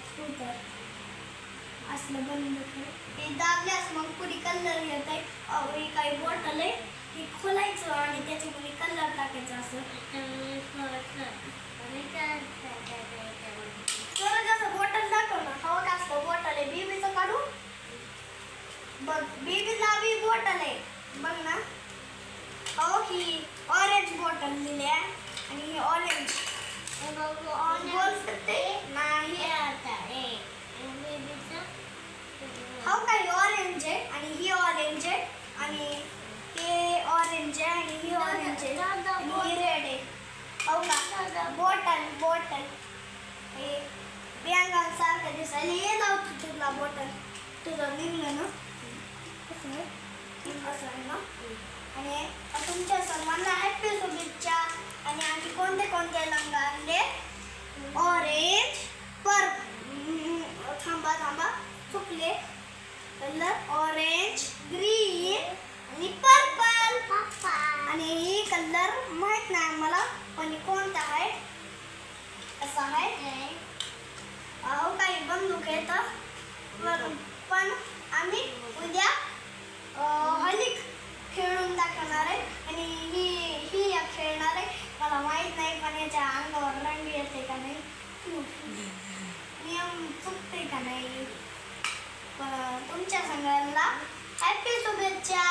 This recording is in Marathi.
स्कूटर असलं बनलं तर ते दाबल्यास मग पुढे कलर येत आहे काही बॉटल आहे. ते खोलायचं आणि त्याच्यामध्ये कलर टाकायचा असं. तर जसं बॉटल दाखव ना हवं का असलं बॉटल आहे? बेबीचं काढू? बघ बेबीला बी बॉटल आहे. बघ ना. हो ही ऑरेंज बॉटल दिली आहे. आणि ही ऑरेंज बॉटल बॉटल हे बँगाल सारखं दिसायला हे लावतो तुला बॉटल तुझं निघलं ना? कसं आहे? असं ना? आणि तुमच्या सर्वांना हॅपी शुभेच्छा. आणि आम्ही कोणते कोणते रंग आणले ऑरेंज पर थांबा थांबा. चुकले. कलर ऑरेंज ग्रीन आणि पर्पल आणि ही कलर माहीत नाही मला पण कोणता आहे? असा आहे? अहो काही बंदूक येतं पण पण आम्ही उद्या हलिक खेळून दाखवणार आहे. आणि ही ही एक खेळणार आहे. मला माहीत नाही पण याच्या अंगावर रंग येते का नाही? नियम चुकते का नाही? तुमच्या सगळ्यांना हॅपी शुभेच्छा.